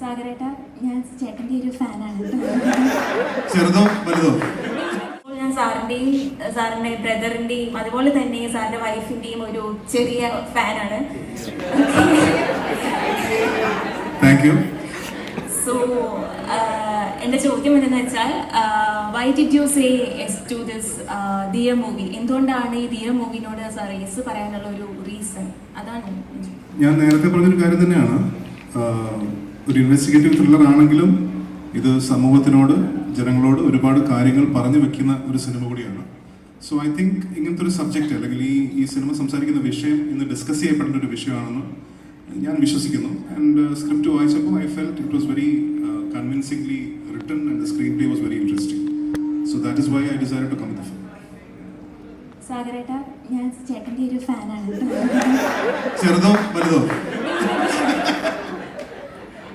സാഗരേട്ട ഞാൻ ചേട്ടന്റെ ഒരു ഫാനാണ്. ചെറുതോ വലുതോ? ഞാൻ സാറിന്റെയും സാറിന്റെ ബ്രദറിന്റെയും അതുപോലെ തന്നെ സാറിന്റെ വൈഫിന്റെയും ഒരു ചെറിയ ഫാനാണ്. താങ്ക് യു സോ എന്റെ ചോദ്യം എന്തെന്ന് വെച്ചാൽ why did you say yes to this Dia movie എന്തുകൊണ്ടാണ് ഈ ദിയ മൂവിനോട് സാർ എസ് പറയാനുള്ള ഒരു റീസൺ അതാണ് ഞാൻ നേരത്തെ പറഞ്ഞൊരു കാര്യം തന്നെയാണ്. ഒരു ഇൻവെസ്റ്റിഗേറ്റീവ് ത്രില്ലർ ആണെങ്കിലും ഇത് സമൂഹത്തിനോട് ജനങ്ങളോട് ഒരുപാട് കാര്യങ്ങൾ പറഞ്ഞു വെക്കുന്ന ഒരു സിനിമ കൂടിയാണ്. സോ ഐ തിങ്ക് ഇങ്ങനത്തെ ഒരു സബ്ജക്റ്റ് അല്ലെങ്കിൽ ഈ ഈ സിനിമ സംസാരിക്കുന്ന വിഷയം ഇന്ന് ഡിസ്കസ് ചെയ്യപ്പെടേണ്ട ഒരു വിഷയമാണെന്ന് ഞാൻ വിശ്വസിക്കുന്നു. ആൻഡ് സ്ക്രിപ്റ്റ് വായിച്ചപ്പോൾ I felt it was very convincingly written and screen play was very interesting so that is why I decide to come the film സാഗരേട്ട ഞാൻ ചേട്ടന്റെ ഒരു ഫാനാണ് ചെറുതോ വലുതോ?